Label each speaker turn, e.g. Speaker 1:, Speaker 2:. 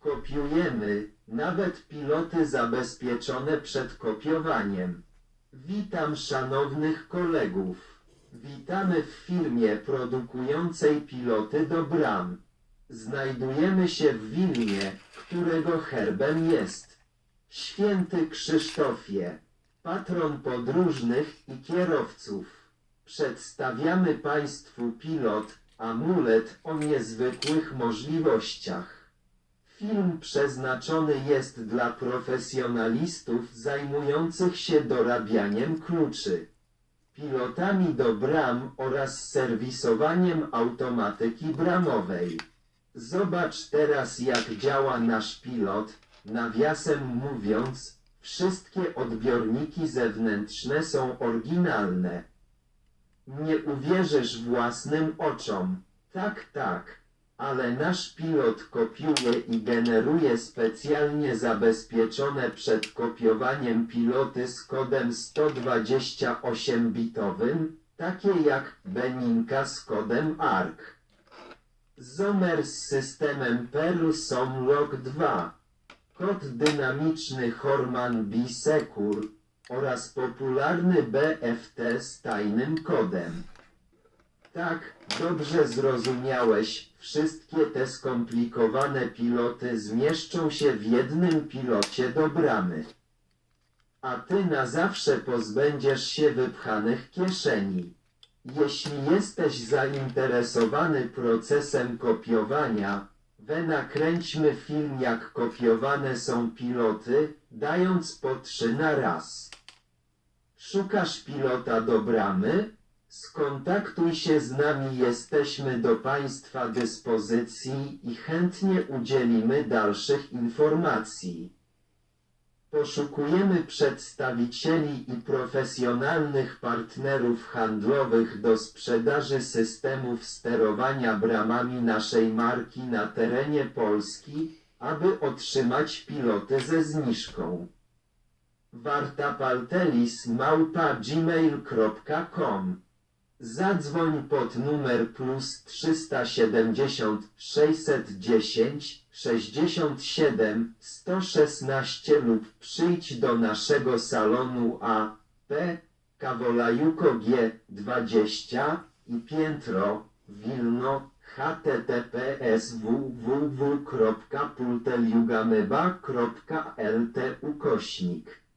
Speaker 1: Kopiujemy, nawet piloty zabezpieczone przed kopiowaniem. Witam szanownych kolegów. Witamy w firmie produkującej piloty do bram. Znajdujemy się w Wilnie, którego herbem jest Święty Krzysztofie, patron podróżnych i kierowców. Przedstawiamy Państwu pilot, amulet o niezwykłych możliwościach. Film przeznaczony jest dla profesjonalistów zajmujących się dorabianiem kluczy, pilotami do bram oraz serwisowaniem automatyki bramowej. Zobacz teraz jak działa nasz pilot, nawiasem mówiąc, wszystkie odbiorniki zewnętrzne są oryginalne. Nie uwierzysz własnym oczom. Tak, tak. Ale nasz pilot kopiuje i generuje specjalnie zabezpieczone przed kopiowaniem piloty z kodem 128-bitowym, takie jak Beninka z kodem ARC. Zomer z systemem Perl Somlock 2, kod dynamiczny Horman Bisecure oraz popularny BFT z tajnym kodem. Tak, dobrze zrozumiałeś. Wszystkie te skomplikowane piloty zmieszczą się w jednym pilocie do bramy. A ty na zawsze pozbędziesz się wypchanych kieszeni. Jeśli jesteś zainteresowany procesem kopiowania, we nakręćmy film jak kopiowane są piloty, dając po trzy na raz. Szukasz pilota do bramy? Skontaktuj się z nami, jesteśmy do Państwa dyspozycji i chętnie udzielimy dalszych informacji. Poszukujemy przedstawicieli i profesjonalnych partnerów handlowych do sprzedaży systemów sterowania bramami naszej marki na terenie Polski, aby otrzymać piloty ze zniżką. Warta Paltelis małpa gmail.com Zadzwoń pod numer plus 370 610 67 116 lub przyjdź do naszego salonu A P Kawolajuko G 20 i piętro Wilno https www.pulteliugameba.lt ukośnik